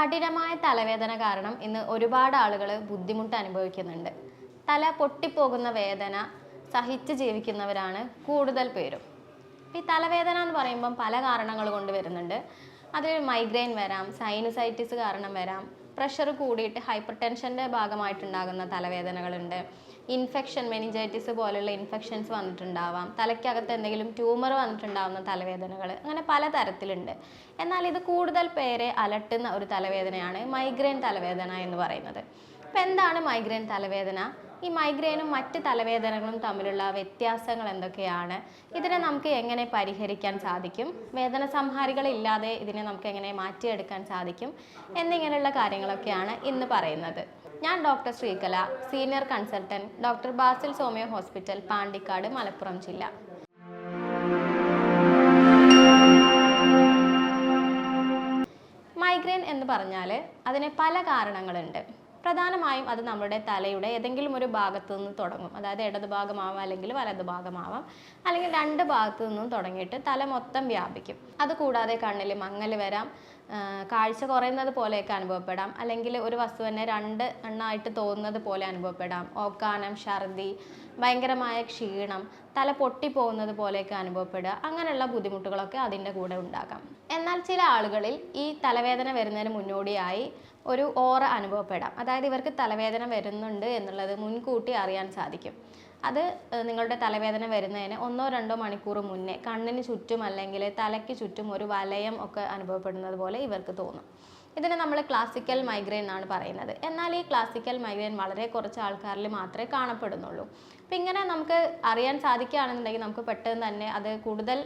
കഠിനമായ തലവേദന കാരണം ഇന്ന് ഒരുപാട് ആളുകൾ ബുദ്ധിമുട്ട് അനുഭവിക്കുന്നുണ്ട്. തല പൊട്ടിപ്പോകുന്ന വേദന സഹിച്ച് ജീവിക്കുന്നവരാണ് കൂടുതൽ പേരും. ഈ തലവേദന എന്ന് പറയുമ്പം പല കാരണങ്ങൾ കൊണ്ട് വരുന്നുണ്ട്. അതിൽ മൈഗ്രെയിൻ വരാം സൈനസൈറ്റിസ് കാരണം വരാം പ്രഷർ കൂടിയിട്ട് ഹൈപ്പർ ടെൻഷന്റെ ഭാഗമായിട്ടുണ്ടാകുന്ന തലവേദനകളുണ്ട്. ഇൻഫെക്ഷൻ മെനിഞ്ചൈറ്റിസ് പോലുള്ള ഇൻഫെക്ഷൻസ് വന്നിട്ടുണ്ടാവാം. തലയ്ക്കകത്ത് എന്തെങ്കിലും ട്യൂമർ വന്നിട്ടുണ്ടാവുന്ന തലവേദനകൾ അങ്ങനെ പല തരത്തിലുണ്ട്. എന്നാൽ ഇത് കൂടുതൽ പേരെ അലട്ടുന്ന ഒരു തലവേദനയാണ് മൈഗ്രെയിൻ തലവേദന എന്ന് പറയുന്നത്. അപ്പം എന്താണ് മൈഗ്രെയിൻ തലവേദന? ഈ മൈഗ്രെയിനും മറ്റ് തലവേദനകളും തമ്മിലുള്ള വ്യത്യാസങ്ങൾ എന്തൊക്കെയാണ്? ഇതിനെ നമുക്ക് എങ്ങനെ പരിഹരിക്കാൻ സാധിക്കും? വേദന സംഹാരികളില്ലാതെ ഇതിനെ നമുക്ക് എങ്ങനെ മാറ്റിയെടുക്കാൻ സാധിക്കും? എന്നിങ്ങനെയുള്ള കാര്യങ്ങളൊക്കെയാണ് ഇന്ന് പറയുന്നത്. ഞാൻ doctor Sreekala senior consultant doctor Basil Somio hospital Pandikkad Malappuram ജില്ല. മൈഗ്രെയിൻ എന്ന് പറഞ്ഞാൽ അതിന് പല കാരണങ്ങളുണ്ട്. പ്രധാനമായും അത് നമ്മുടെ തലയുടെ ഏതെങ്കിലും ഒരു ഭാഗത്തു നിന്ന് തുടങ്ങും. അതായത് ഇടത് ഭാഗമാവാം അല്ലെങ്കിൽ വലത് ഭാഗമാവാം. അല്ലെങ്കിൽ രണ്ട് ഭാഗത്തു നിന്നും തുടങ്ങിയിട്ട് തല മൊത്തം വ്യാപിക്കും. അതുകൂടാതെ കണ്ണിൽ മങ്ങൽ വരാം. കാഴ്ച കുറയുന്നത് പോലെയൊക്കെ അനുഭവപ്പെടാം. അല്ലെങ്കിൽ ഒരു വസ്തു തന്നെ രണ്ട് എണ്ണമായിട്ട് തോന്നുന്നത് പോലെ അനുഭവപ്പെടാം. ഓക്കാനം ഛർദി ഭയങ്കരമായ ക്ഷീണം തല പൊട്ടിപ്പോകുന്നത് പോലെയൊക്കെ അനുഭവപ്പെടുക. അങ്ങനെയുള്ള ബുദ്ധിമുട്ടുകളൊക്കെ അതിന്റെ കൂടെ ഉണ്ടാകാം. എന്നാൽ ചില ആളുകളിൽ ഈ തലവേദന വരുന്നതിന് മുന്നോടിയായി ഒരു ഓറ അനുഭവപ്പെടാം. അതായത് ഇവർക്ക് തലവേദന വരുന്നുണ്ട് എന്നുള്ളത് മുൻകൂട്ടി അറിയാൻ സാധിക്കും. അത് നിങ്ങളുടെ തലവേദന വരുന്നതിന് ഒന്നോ രണ്ടോ മണിക്കൂർ മുന്നേ കണ്ണിന് ചുറ്റും അല്ലെങ്കിൽ തലയ്ക്ക് ചുറ്റും ഒരു വലയം ഒക്കെ അനുഭവപ്പെടുന്നത് പോലെ ഇവർക്ക് തോന്നും. ഇതിനെ നമ്മൾ ക്ലാസിക്കൽ മൈഗ്രെയിൻ എന്നാണ് പറയുന്നത്. എന്നാൽ ഈ ക്ലാസിക്കൽ മൈഗ്രെയിൻ വളരെ കുറച്ച് ആൾക്കാരിൽ മാത്രമേ കാണപ്പെടുന്നുള്ളൂ. അപ്പം ഇങ്ങനെ നമുക്ക് അറിയാൻ സാധിക്കുകയാണെന്നുണ്ടെങ്കിൽ നമുക്ക് പെട്ടെന്ന് തന്നെ അത് കൂടുതൽ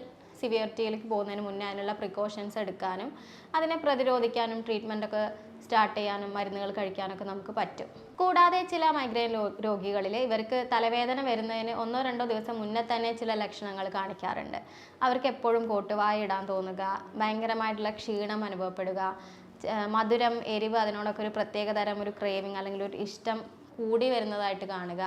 സിവിയറിറ്റിയിലേക്ക് പോകുന്നതിന് മുന്നേ അതിനുള്ള പ്രിക്കോഷൻസ് എടുക്കാനും അതിനെ പ്രതിരോധിക്കാനും ട്രീറ്റ്മെന്റ് ഒക്കെ സ്റ്റാർട്ട് ചെയ്യാനും മരുന്നുകൾ കഴിക്കാനൊക്കെ നമുക്ക് പറ്റും. കൂടാതെ ചില മൈഗ്രെയിൻ രോഗികളിൽ ഇവർക്ക് തലവേദന വരുന്നതിന് ഒന്നോ രണ്ടോ ദിവസം മുന്നേ തന്നെ ചില ലക്ഷണങ്ങൾ കാണിക്കാറുണ്ട്. അവർക്ക് എപ്പോഴും കോട്ടുവായ ഇടാൻ തോന്നുക ഭയങ്കരമായിട്ടുള്ള ക്ഷീണം അനുഭവപ്പെടുക മധുരം എരിവ് അതിനോടൊക്കെ ഒരു പ്രത്യേക തരം ഒരു ക്രേവിങ് അല്ലെങ്കിൽ ഒരു ഇഷ്ടം കൂടി വരുന്നതായിട്ട് കാണുക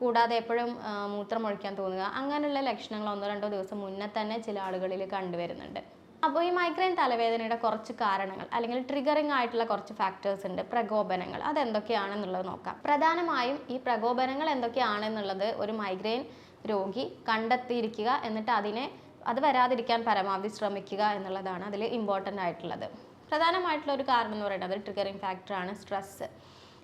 കൂടാതെ എപ്പോഴും മൂത്രമൊഴിക്കാൻ തോന്നുക. അങ്ങനെയുള്ള ലക്ഷണങ്ങൾ ഒന്നോ രണ്ടോ ദിവസം മുന്നേ തന്നെ ചില ആളുകളിൽ കണ്ടുവരുന്നുണ്ട്. അപ്പോൾ ഈ മൈഗ്രെയിൻ തലവേദനയുടെ കുറച്ച് കാരണങ്ങൾ അല്ലെങ്കിൽ ട്രിഗറിംഗ് ആയിട്ടുള്ള കുറച്ച് ഫാക്ടേഴ്സ് ഉണ്ട്. പ്രകോപനങ്ങൾ അതെന്തൊക്കെയാണെന്നുള്ളത് നോക്കാം. പ്രധാനമായും ഈ പ്രകോപനങ്ങൾ എന്തൊക്കെയാണെന്നുള്ളത് ഒരു മൈഗ്രെയിൻ രോഗി കണ്ടെത്തിയിരിക്കുക എന്നിട്ട് അതിനെ അത് വരാതിരിക്കാൻ പരമാവധി ശ്രമിക്കുക എന്നുള്ളതാണ് അതിൽ ഇമ്പോർട്ടന്റ് ആയിട്ടുള്ളത്. പ്രധാനമായിട്ടുള്ള ഒരു കാരണം എന്ന് പറയുന്നത് ട്രിഗറിങ് ഫാക്ടറാണ് സ്ട്രെസ്സ്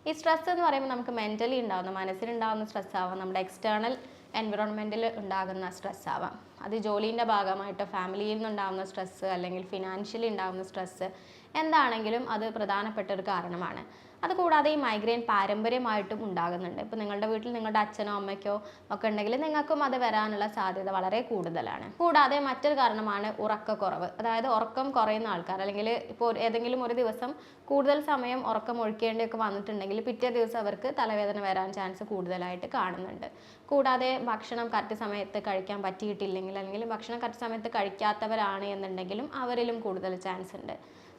ഈ സ്ട്രെസ് എന്ന് പറയുമ്പോൾ നമുക്ക് മെന്റലി ഉണ്ടാകുന്ന മനസ്സിലുണ്ടാകുന്ന സ്ട്രെസ് ആവാം. നമ്മുടെ എക്സ്റ്റേണൽ എൻവിറോൺമെന്റിൽ ഉണ്ടാകുന്ന സ്ട്രെസ് ആവാം. അത് ജോലീന്റെ ഭാഗമായിട്ട് ഫാമിലിയിൽ നിന്നുണ്ടാകുന്ന സ്ട്രെസ്സ് അല്ലെങ്കിൽ ഫിനാൻഷ്യലി ഉണ്ടാകുന്ന സ്ട്രെസ്സ് എന്താണെങ്കിലും അത് പ്രധാനപ്പെട്ട ഒരു കാരണമാണ്. അതുകൂടാതെ ഈ മൈഗ്രെയിൻ പാരമ്പര്യമായിട്ടും ഉണ്ടാകുന്നുണ്ട്. ഇപ്പോൾ നിങ്ങളുടെ വീട്ടിൽ നിങ്ങളുടെ അച്ഛനോ അമ്മയ്ക്കോ ഒക്കെ ഉണ്ടെങ്കിൽ നിങ്ങൾക്കും അത് വരാനുള്ള സാധ്യത വളരെ കൂടുതലാണ്. കൂടാതെ മറ്റൊരു കാരണമാണ് ഉറക്കക്കുറവ്. അതായത് ഉറക്കം കുറയുന്ന ആൾക്കാർ അല്ലെങ്കിൽ ഇപ്പോൾ ഏതെങ്കിലും ഒരു ദിവസം കൂടുതൽ സമയം ഉറക്കം ഒഴിക്കേണ്ടിയൊക്കെ വന്നിട്ടുണ്ടെങ്കിൽ പിറ്റേ ദിവസം അവർക്ക് തലവേദന വരാൻ ചാൻസ് കൂടുതലായിട്ട് കാണുന്നുണ്ട്. കൂടാതെ ഭക്ഷണം കറക്റ്റ് സമയത്ത് കഴിക്കാൻ പറ്റിയിട്ടില്ലെങ്കിൽ അല്ലെങ്കിൽ ഭക്ഷണം കറക്റ്റ് സമയത്ത് കഴിക്കാത്തവരാണ് എന്നുണ്ടെങ്കിലും അവരിലും കൂടുതൽ ചാൻസ് ഉണ്ട്.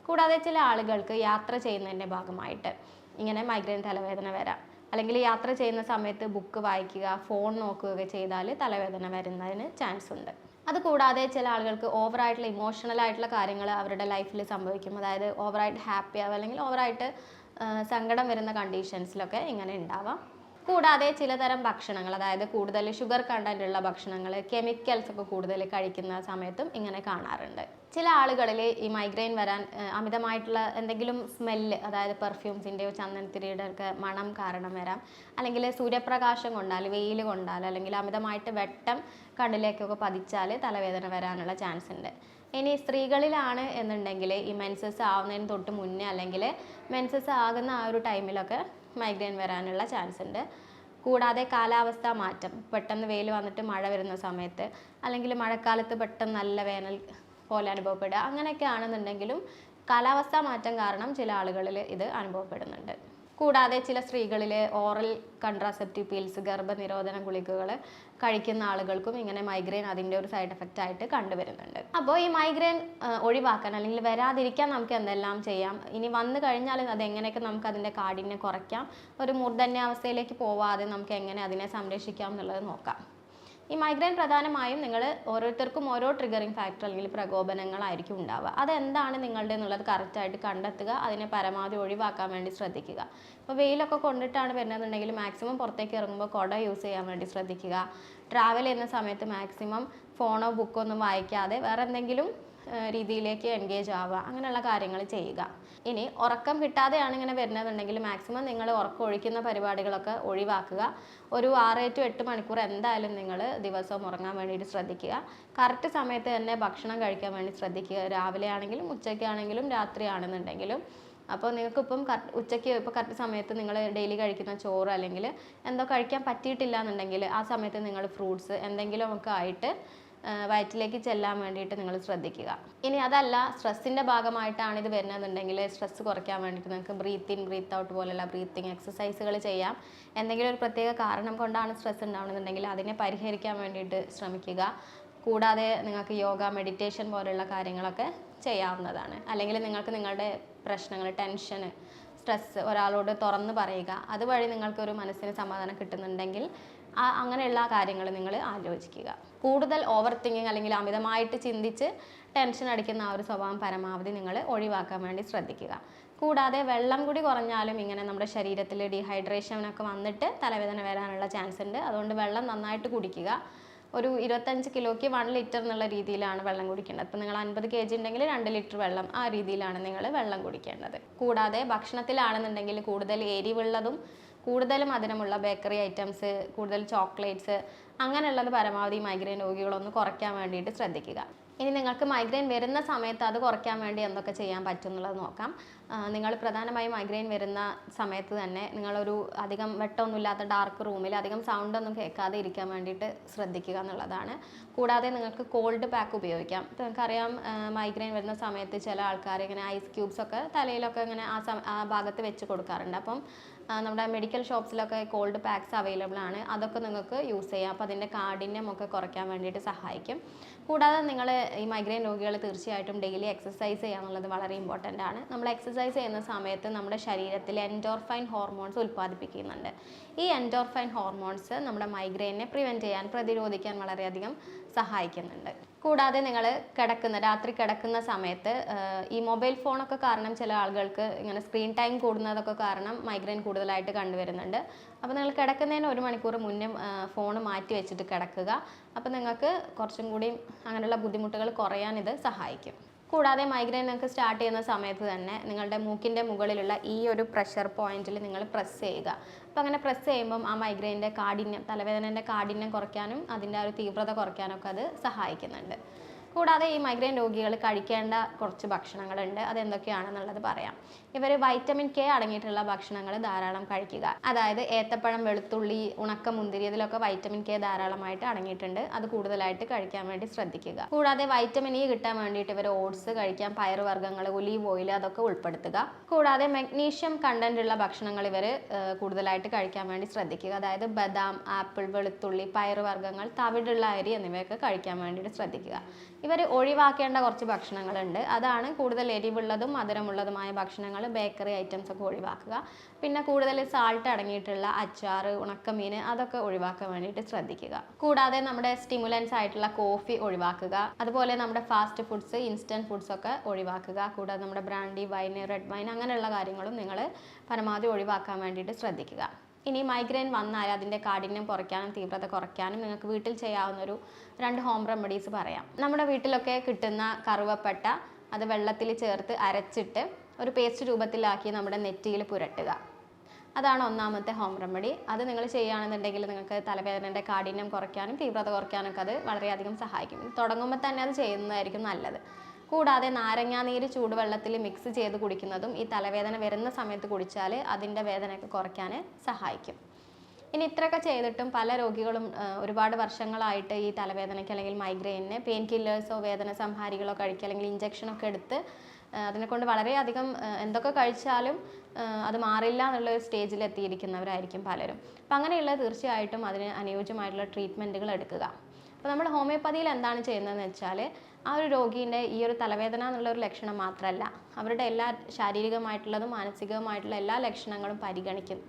കൂടാതെ ചില ആളുകൾക്ക് യാത്ര ചെയ്യുന്നതിന്റെ ഭാഗമായിട്ട് ഇങ്ങനെ മൈഗ്രെയിൻ തലവേദന വരാം. അല്ലെങ്കിൽ യാത്ര ചെയ്യുന്ന സമയത്ത് ബുക്ക് വായിക്കുക ഫോൺ നോക്കുകയൊക്കെ ചെയ്താൽ തലവേദന വരുന്നതിന് ചാൻസ് ഉണ്ട്. അതുകൂടാതെ ചില ആളുകൾക്ക് ഓവറായിട്ടുള്ള ഇമോഷണൽ ആയിട്ടുള്ള കാര്യങ്ങൾ അവരുടെ ലൈഫിൽ സംഭവിക്കും. അതായത് ഓവറായിട്ട് ഹാപ്പി ആവുക അല്ലെങ്കിൽ ഓവറായിട്ട് സങ്കടം വരുന്ന കണ്ടീഷൻസിലൊക്കെ ഇങ്ങനെ ഉണ്ടാവാം. കൂടാതെ ചിലതരം ഭക്ഷണങ്ങൾ അതായത് കൂടുതൽ ഷുഗർ കണ്ടന്റ് ഉള്ള ഭക്ഷണങ്ങൾ കെമിക്കൽസ് ഒക്കെ കൂടുതൽ കഴിക്കുന്ന സമയത്തും ഇങ്ങനെ കാണാറുണ്ട്. ചില ആളുകളിൽ ഈ മൈഗ്രെയിൻ വരാൻ അമിതമായിട്ടുള്ള എന്തെങ്കിലും സ്മെല്ല് അതായത് പെർഫ്യൂംസിന്റെയോ ചന്ദനത്തിരിയുടെ ഒക്കെ മണം കാരണം വരാം. അല്ലെങ്കിൽ സൂര്യപ്രകാശം കൊണ്ടാൽ വെയിൽ കൊണ്ടാൽ അല്ലെങ്കിൽ അമിതമായിട്ട് വെട്ടം കണ്ണിലേക്കൊക്കെ പതിച്ചാൽ തലവേദന വരാനുള്ള ചാൻസ് ഉണ്ട്. ഇനി സ്ത്രീകളിലാണ് എന്നുണ്ടെങ്കിൽ ഈ മെൻസസ് ആവുന്നതിന് തൊട്ട് മുന്നേ അല്ലെങ്കിൽ മെൻസസ് ആകുന്ന ആ ഒരു ടൈമിലൊക്കെ മൈഗ്രെയിൻ വരാനുള്ള ചാൻസ് ഉണ്ട്. കൂടാതെ കാലാവസ്ഥ മാറ്റം. പെട്ടെന്ന് വെയിൽ വന്നിട്ട് മഴ വരുന്ന സമയത്ത് അല്ലെങ്കിൽ മഴക്കാലത്ത് പെട്ടെന്ന് നല്ല വേനൽ പോലെ അനുഭവപ്പെടുക അങ്ങനെയൊക്കെ ആണെന്നുണ്ടെങ്കിലും കാലാവസ്ഥാ മാറ്റം കാരണം ചില ആളുകളിൽ ഇത് അനുഭവപ്പെടുന്നുണ്ട്. കൂടാതെ ചില സ്ത്രീകളിൽ ഓറൽ കൺട്രാസെപ്റ്റീവ് പീൽസ് ഗർഭനിരോധന ഗുളികകൾ കഴിക്കുന്ന ആളുകൾക്കും ഇങ്ങനെ മൈഗ്രെയിൻ അതിന്റെ ഒരു സൈഡ് എഫക്റ്റ് ആയിട്ട് കണ്ടുവരുന്നുണ്ട്. അപ്പോൾ ഈ മൈഗ്രെയിൻ ഒഴിവാക്കാൻ അല്ലെങ്കിൽ വരാതിരിക്കാൻ നമുക്ക് എന്തെല്ലാം ചെയ്യാം? ഇനി വന്നു കഴിഞ്ഞാൽ അത് എങ്ങനെയൊക്കെ നമുക്ക് അതിന്റെ കാഠിന്യം കുറയ്ക്കാം? ഒരു മൂർധന്യാവസ്ഥയിലേക്ക് പോവാതെ നമുക്ക് എങ്ങനെ അതിനെ സംരക്ഷിക്കാം എന്നുള്ളത് നോക്കാം. ഈ മൈഗ്രെയിൻ പ്രധാനമായും നിങ്ങൾ ഓരോരുത്തർക്കും ഓരോ ട്രിഗറിങ് ഫാക്ടർ അല്ലെങ്കിൽ പ്രകോപനങ്ങളായിരിക്കും ഉണ്ടാവുക. അതെന്താണ് നിങ്ങളുടെ എന്നുള്ളത് കറക്റ്റായിട്ട് കണ്ടെത്തുക അതിനെ പരമാവധി ഒഴിവാക്കാൻ വേണ്ടി ശ്രദ്ധിക്കുക. ഇപ്പോൾ വെയിലൊക്കെ കൊണ്ടിട്ടാണ് വരുന്നതെന്നുണ്ടെങ്കിൽ മാക്സിമം പുറത്തേക്ക് ഇറങ്ങുമ്പോൾ കുട യൂസ് ചെയ്യാൻ വേണ്ടി ശ്രദ്ധിക്കുക. ട്രാവൽ ചെയ്യുന്ന സമയത്ത് മാക്സിമം ഫോണോ ബുക്കോ ഒന്നും വായിക്കാതെ വേറെ എന്തെങ്കിലും രീതിയിലേക്ക് എൻഗേജ് ആവുക. അങ്ങനെയുള്ള കാര്യങ്ങൾ ചെയ്യുക. ഇനി ഉറക്കം കിട്ടാതെയാണ് ഇങ്ങനെ വരുന്നതെന്നുണ്ടെങ്കിൽ മാക്സിമം നിങ്ങൾ ഉറക്കം ഒഴിക്കുന്ന പരിപാടികളൊക്കെ ഒഴിവാക്കുക. ഒരു ആറ് ടു എട്ട് മണിക്കൂർ എന്തായാലും നിങ്ങൾ ദിവസവും ഉറങ്ങാൻ വേണ്ടിയിട്ട് ശ്രദ്ധിക്കുക. കറക്റ്റ് സമയത്ത് തന്നെ ഭക്ഷണം കഴിക്കാൻ വേണ്ടി ശ്രദ്ധിക്കുക. രാവിലെ ആണെങ്കിലും ഉച്ചയ്ക്കാണെങ്കിലും രാത്രിയാണെന്നുണ്ടെങ്കിലും അപ്പോൾ നിങ്ങൾക്കിപ്പം കറക്റ്റ് ഉച്ചയ്ക്ക് ഇപ്പോൾ കറക്റ്റ് സമയത്ത് നിങ്ങൾ ഡെയിലി കഴിക്കുന്ന ചോറ് അല്ലെങ്കിൽ എന്തോ കഴിക്കാൻ പറ്റിയിട്ടില്ല എന്നുണ്ടെങ്കിൽ ആ സമയത്ത് നിങ്ങൾ ഫ്രൂട്ട്സ് എന്തെങ്കിലുമൊക്കെ ആയിട്ട് വയറ്റിലേക്ക് ചെല്ലാൻ വേണ്ടിയിട്ട് നിങ്ങൾ ശ്രദ്ധിക്കുക. ഇനി അതല്ല സ്ട്രെസ്സിന്റെ ഭാഗമായിട്ടാണ് ഇത് വരുന്നതെന്നുണ്ടെങ്കിൽ സ്ട്രെസ്സ് കുറയ്ക്കാൻ വേണ്ടിയിട്ട് നിങ്ങൾക്ക് ബ്രീത്ത് ഇൻ ബ്രീത്ത് ഔട്ട് പോലെയുള്ള ബ്രീത്തിങ് എക്സസൈസുകൾ ചെയ്യാം. എന്തെങ്കിലും ഒരു പ്രത്യേക കാരണം കൊണ്ടാണ് സ്ട്രെസ് ഉണ്ടാവുന്നതെന്നുണ്ടെങ്കിൽ അതിനെ പരിഹരിക്കാൻ വേണ്ടിയിട്ട് ശ്രമിക്കുക. കൂടാതെ നിങ്ങൾക്ക് യോഗ മെഡിറ്റേഷൻ പോലെയുള്ള കാര്യങ്ങളൊക്കെ ചെയ്യാവുന്നതാണ്. അല്ലെങ്കിൽ നിങ്ങൾക്ക് നിങ്ങളുടെ പ്രശ്നങ്ങൾ ടെൻഷന് സ്ട്രെസ്സ് ഒരാളോട് തുറന്ന് പറയുക. അതുവഴി നിങ്ങൾക്കൊരു മനസ്സിന് സമാധാനം കിട്ടുന്നുണ്ടെങ്കിൽ അങ്ങനെയുള്ള കാര്യങ്ങൾ നിങ്ങൾ ആലോചിക്കുക. കൂടുതൽ ഓവർ തിങ്കിങ് അല്ലെങ്കിൽ അമിതമായിട്ട് ചിന്തിച്ച് ടെൻഷൻ അടിക്കുന്ന ആ ഒരു സ്വഭാവം പരമാവധി നിങ്ങൾ ഒഴിവാക്കാൻ വേണ്ടി ശ്രദ്ധിക്കുക. കൂടാതെ വെള്ളം കൂടി കുറഞ്ഞാലും ഇങ്ങനെ നമ്മുടെ ശരീരത്തിൽ ഡീഹൈഡ്രേഷനൊക്കെ വന്നിട്ട് തലവേദന വരാനുള്ള ചാൻസ് ഉണ്ട്. അതുകൊണ്ട് വെള്ളം നന്നായിട്ട് കുടിക്കുക. ഒരു ഇരുപത്തഞ്ച് കിലോയ്ക്ക് വൺ ലിറ്റർ എന്നുള്ള രീതിയിലാണ് വെള്ളം കുടിക്കേണ്ടത്. അപ്പോൾ നിങ്ങൾ അൻപത് കെ ജി ഉണ്ടെങ്കിൽ രണ്ട് ലിറ്റർ വെള്ളം ആ രീതിയിലാണ് നിങ്ങൾ വെള്ളം കുടിക്കേണ്ടത്. കൂടാതെ ഭക്ഷണത്തിലാണെന്നുണ്ടെങ്കിൽ കൂടുതൽ എരിവുള്ളതും കൂടുതൽ മധുരമുള്ള ബേക്കറി ഐറ്റംസ് കൂടുതൽ ചോക്ലേറ്റ്സ് അങ്ങനെയുള്ളത് പരമാവധി മൈഗ്രെയിൻ രോഗികളൊന്ന് കുറയ്ക്കാൻ വേണ്ടിയിട്ട് ശ്രദ്ധിക്കുക. ഇനി നിങ്ങൾക്ക് മൈഗ്രെയിൻ വരുന്ന സമയത്ത് അത് കുറയ്ക്കാൻ വേണ്ടി എന്തൊക്കെ ചെയ്യാൻ പറ്റും എന്നുള്ളത് നോക്കാം നിങ്ങൾ പ്രധാനമായും മൈഗ്രെയിൻ വരുന്ന സമയത്ത് തന്നെ നിങ്ങളൊരു അധികം വെട്ടമൊന്നുമില്ലാത്ത ഡാർക്ക് റൂമിൽ അധികം സൗണ്ട് ഒന്നും കേൾക്കാതെ ഇരിക്കാൻ വേണ്ടിയിട്ട് ശ്രദ്ധിക്കുക എന്നുള്ളതാണ്. കൂടാതെ നിങ്ങൾക്ക് കോൾഡ് പാക്ക് ഉപയോഗിക്കാം. നിങ്ങൾക്കറിയാം മൈഗ്രെയിൻ വരുന്ന സമയത്ത് ചില ആൾക്കാർ ഇങ്ങനെ ഐസ് ക്യൂബ്സ് ഒക്കെ തലയിലൊക്കെ ഇങ്ങനെ ആ ആ ഭാഗത്ത് വെച്ച് കൊടുക്കാറുണ്ട്. അപ്പം നമ്മുടെ മെഡിക്കൽ ഷോപ്സിലൊക്കെ കോൾഡ് പാക്സ് അവൈലബിൾ ആണ്. അതൊക്കെ നിങ്ങൾക്ക് യൂസ് ചെയ്യാം. അപ്പോൾ അതിന്റെ കാഠിന്യം ഒക്കെ കുറയ്ക്കാൻ വേണ്ടിയിട്ട് സഹായിക്കും. കൂടാതെ നിങ്ങൾ ഈ മൈഗ്രെയിൻ രോഗികൾ തീർച്ചയായിട്ടും ഡെയിലി എക്സസൈസ് ചെയ്യുക എന്നുള്ളത് വളരെ ഇമ്പോർട്ടന്റ് ആണ്. നമ്മൾ എക്സസൈസ് ചെയ്യുന്ന സമയത്ത് നമ്മുടെ ശരീരത്തിൽ എൻഡോർഫൈൻ ഹോർമോൺസ് ഉൽപ്പാദിപ്പിക്കുന്നുണ്ട്. ഈ എൻഡോർഫൈൻ ഹോർമോൺസ് നമ്മുടെ മൈഗ്രെയിനെ പ്രിവെന്റ് ചെയ്യാൻ പ്രതിരോധിക്കാൻ വളരെയധികം സഹായിക്കുന്നുണ്ട്. കൂടാതെ നിങ്ങൾ കിടക്കുന്ന രാത്രി കിടക്കുന്ന സമയത്ത് ഈ മൊബൈൽ ഫോണൊക്കെ കാരണം ചില ആളുകൾക്ക് ഇങ്ങനെ സ്ക്രീൻ ടൈം കൂടുന്നതൊക്കെ കാരണം മൈഗ്രെയിൻ കൂടുതലായിട്ട് കണ്ടുവരുന്നുണ്ട്. അപ്പോൾ നിങ്ങൾ കിടക്കുന്നതിന് ഒരു മണിക്കൂർ മുന്നേ ഫോൺ മാറ്റി വെച്ചിട്ട് കിടക്കുക. അപ്പോൾ നിങ്ങൾക്ക് കുറച്ചും കൂടി അങ്ങനെയുള്ള ബുദ്ധിമുട്ടുകൾ കുറയാൻ ഇത് സഹായിക്കും. കൂടാതെ മൈഗ്രെയിൻ നിങ്ങൾക്ക് സ്റ്റാർട്ട് ചെയ്യുന്ന സമയത്ത് തന്നെ നിങ്ങളുടെ മൂക്കിന്റെ മുകളിലുള്ള ഈ ഒരു പ്രഷർ പോയിന്റിൽ നിങ്ങൾ പ്രസ് ചെയ്യുക. അപ്പോൾ അങ്ങനെ പ്രസ് ചെയ്യുമ്പം ആ മൈഗ്രെയിന്റെ കാഠിന്യം തലവേദനേന്റെ കാഠിന്യം കുറയ്ക്കാനും അതിന്റെ ആ ഒരു തീവ്രത കുറയ്ക്കാനൊക്കെ അത് സഹായിക്കുന്നുണ്ട്. കൂടാതെ ഈ മൈഗ്രെയിൻ രോഗികൾ കഴിക്കേണ്ട കുറച്ച് ഭക്ഷണങ്ങളുണ്ട്. അതെന്തൊക്കെയാണെന്നുള്ളത് പറയാം. ഇവർ വൈറ്റമിൻ കെ അടങ്ങിയിട്ടുള്ള ഭക്ഷണങ്ങൾ ധാരാളം കഴിക്കുക. അതായത് ഏത്തപ്പഴം വെളുത്തുള്ളി ഉണക്ക മുന്തിരി ഇതിലൊക്കെ വൈറ്റമിൻ കെ ധാരാളമായിട്ട് അടങ്ങിയിട്ടുണ്ട്. അത് കൂടുതലായിട്ട് കഴിക്കാൻ വേണ്ടി ശ്രദ്ധിക്കുക. കൂടാതെ വൈറ്റമിൻ ഇ കിട്ടാൻ വേണ്ടിയിട്ട് ഇവർ ഓട്സ് കഴിക്കാൻ പയറുവർഗങ്ങൾ ഒലീവ് ഓയിൽ അതൊക്കെ ഉൾപ്പെടുത്തുക. കൂടാതെ മഗ്നീഷ്യം കണ്ടന്റ് ഉള്ള ഭക്ഷണങ്ങൾ ഇവർ കൂടുതലായിട്ട് കഴിക്കാൻ വേണ്ടി ശ്രദ്ധിക്കുക. അതായത് ബദാം ആപ്പിൾ വെളുത്തുള്ളി പയറുവർഗങ്ങൾ തവിടുള്ള അരി എന്നിവയൊക്കെ കഴിക്കാൻ വേണ്ടിയിട്ട് ശ്രദ്ധിക്കുക. ഇവർ ഒഴിവാക്കേണ്ട കുറച്ച് ഭക്ഷണങ്ങളുണ്ട്. അതാണ് കൂടുതൽ എരിവുള്ളതും മധുരമുള്ളതുമായ ഭക്ഷണങ്ങൾ ബേക്കറി ഐറ്റംസ് ഒക്കെ ഒഴിവാക്കുക. പിന്നെ കൂടുതൽ സാൾട്ട് അടങ്ങിയിട്ടുള്ള അച്ചാർ ഉണക്കമീൻ അതൊക്കെ ഒഴിവാക്കാൻ വേണ്ടിയിട്ട് ശ്രദ്ധിക്കുക. കൂടാതെ നമ്മുടെ സ്റ്റിമുലൻസ് ആയിട്ടുള്ള കോഫി ഒഴിവാക്കുക. അതുപോലെ നമ്മുടെ ഫാസ്റ്റ് ഫുഡ്സ് ഇൻസ്റ്റന്റ് ഫുഡ്സ് ഒക്കെ ഒഴിവാക്കുക. കൂടാതെ നമ്മുടെ ബ്രാൻഡി വൈൻ റെഡ് വൈൻ അങ്ങനെയുള്ള കാര്യങ്ങളും നിങ്ങൾ പരമാവധി ഒഴിവാക്കാൻ വേണ്ടിയിട്ട് ശ്രദ്ധിക്കുക. ഇനി മൈഗ്രെയിൻ വന്നാൽ അതിന്റെ കാഠിന്യം കുറയ്ക്കാനും തീവ്രത കുറയ്ക്കാനും നിങ്ങൾക്ക് വീട്ടിൽ ചെയ്യാവുന്ന ഒരു രണ്ട് ഹോം റെമഡീസ് പറയാം. നമ്മുടെ വീട്ടിലൊക്കെ കിട്ടുന്ന കറുവപ്പട്ട അത് വെള്ളത്തിൽ ചേർത്ത് അരച്ചിട്ട് ഒരു പേസ്റ്റ് രൂപത്തിലാക്കി നമ്മുടെ നെറ്റിയിൽ പുരട്ടുക. അതാണ് ഒന്നാമത്തെ ഹോം റെമഡി അത് നിങ്ങൾ ചെയ്യുകയാണെന്നുണ്ടെങ്കിൽ നിങ്ങൾക്ക് തലവേദനയുടെ കാഠിന്യം കുറയ്ക്കാനും തീവ്രത കുറയ്ക്കാനൊക്കെ അത് വളരെയധികം സഹായിക്കും. തുടങ്ങുമ്പോൾ തന്നെ അത് ചെയ്യുന്നതായിരിക്കും നല്ലത്. കൂടാതെ നാരങ്ങാനീര് ചൂടുവെള്ളത്തിൽ മിക്സ് ചെയ്ത് കുടിക്കുന്നതും ഈ തലവേദന വരുന്ന സമയത്ത് കുടിച്ചാൽ അതിന്റെ വേദനയൊക്കെ കുറയ്ക്കാൻ സഹായിക്കും. ഇനി ഇത്രയൊക്കെ ചെയ്തിട്ടും പല രോഗികളും ഒരുപാട് വർഷങ്ങളായിട്ട് ഈ തലവേദനയ്ക്ക് അല്ലെങ്കിൽ മൈഗ്രെയിനിന് പെയിൻ കില്ലേഴ്സോ വേദന സംഹാരികളോ കഴിക്കുക അല്ലെങ്കിൽ ഇഞ്ചക്ഷനൊക്കെ എടുത്ത് അതിനെക്കൊണ്ട് വളരെയധികം എന്തൊക്കെ കഴിച്ചാലും അത് മാറില്ല എന്നുള്ള ഒരു സ്റ്റേജിൽ എത്തിയിരിക്കുന്നവരായിരിക്കും പലരും. അപ്പം അങ്ങനെയുള്ള തീർച്ചയായിട്ടും അതിന് അനുയോജ്യമായിട്ടുള്ള ട്രീറ്റ്മെന്റുകൾ എടുക്കുക. അപ്പോൾ നമ്മൾ ഹോമിയോപ്പതിയിൽ എന്താണ് ചെയ്യുന്നതെന്ന് വെച്ചാൽ ആ ഒരു രോഗീന്റെ ഈ ഒരു തലവേദന എന്നുള്ള ഒരു ലക്ഷണം മാത്രമല്ല അവരുടെ എല്ലാ ശാരീരികമായിട്ടുള്ളതും മാനസികവുമായിട്ടുള്ള എല്ലാ ലക്ഷണങ്ങളും പരിഗണിക്കും.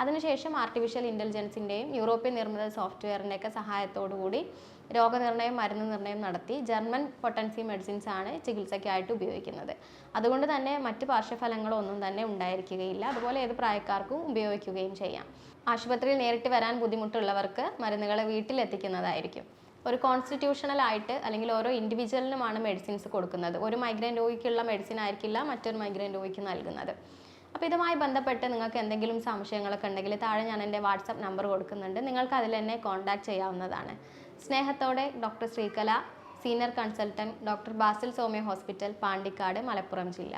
അതിനുശേഷം ആർട്ടിഫിഷ്യൽ ഇന്റലിജൻസിന്റെയും യൂറോപ്യൻ നിർമ്മിത സോഫ്റ്റ്വെയറിന്റെയൊക്കെ സഹായത്തോടു കൂടി രോഗനിർണയം മരുന്ന് നിർണയം നടത്തി ജർമ്മൻ പൊട്ടൻസി മെഡിസിൻസ് ആണ് ചികിത്സയ്ക്കായിട്ട് ഉപയോഗിക്കുന്നത്. അതുകൊണ്ട് തന്നെ മറ്റ് പാർശ്വഫലങ്ങളൊന്നും തന്നെ ഉണ്ടായിരിക്കുകയില്ല. അതുപോലെ ഏത് പ്രായക്കാർക്കും ഉപയോഗിക്കുകയും ചെയ്യാം. ആശുപത്രിയിൽ നേരിട്ട് വരാൻ ബുദ്ധിമുട്ടുള്ളവർക്ക് മരുന്നുകൾ വീട്ടിലെത്തിക്കുന്നതായിരിക്കും. ഒരു കോൺസ്റ്റിറ്റ്യൂഷണൽ ആയിട്ട് അല്ലെങ്കിൽ ഓരോ ഇൻഡിവിജ്വലിനുമാണ് മെഡിസിൻസ് കൊടുക്കുന്നത്. ഒരു മൈഗ്രൈൻ രോഗിക്കുള്ള മെഡിസിൻ ആയിരിക്കില്ല മറ്റൊരു മൈഗ്രൈൻ രോഗിക്ക് നൽകുന്നത്. അപ്പോൾ ഇതുമായി ബന്ധപ്പെട്ട് നിങ്ങൾക്ക് എന്തെങ്കിലും സംശയങ്ങളൊക്കെ ഉണ്ടെങ്കിൽ താഴെ ഞാൻ എന്റെ വാട്സപ്പ് നമ്പർ കൊടുക്കുന്നുണ്ട്. നിങ്ങൾക്ക് അതിൽ എന്നെ കോൺടാക്ട് ചെയ്യാവുന്നതാണ്. സ്നേഹത്തോടെ doctor Sreekala senior consultant doctor Basil Soumya hospital Pandikkad Malappuram ജില്ല.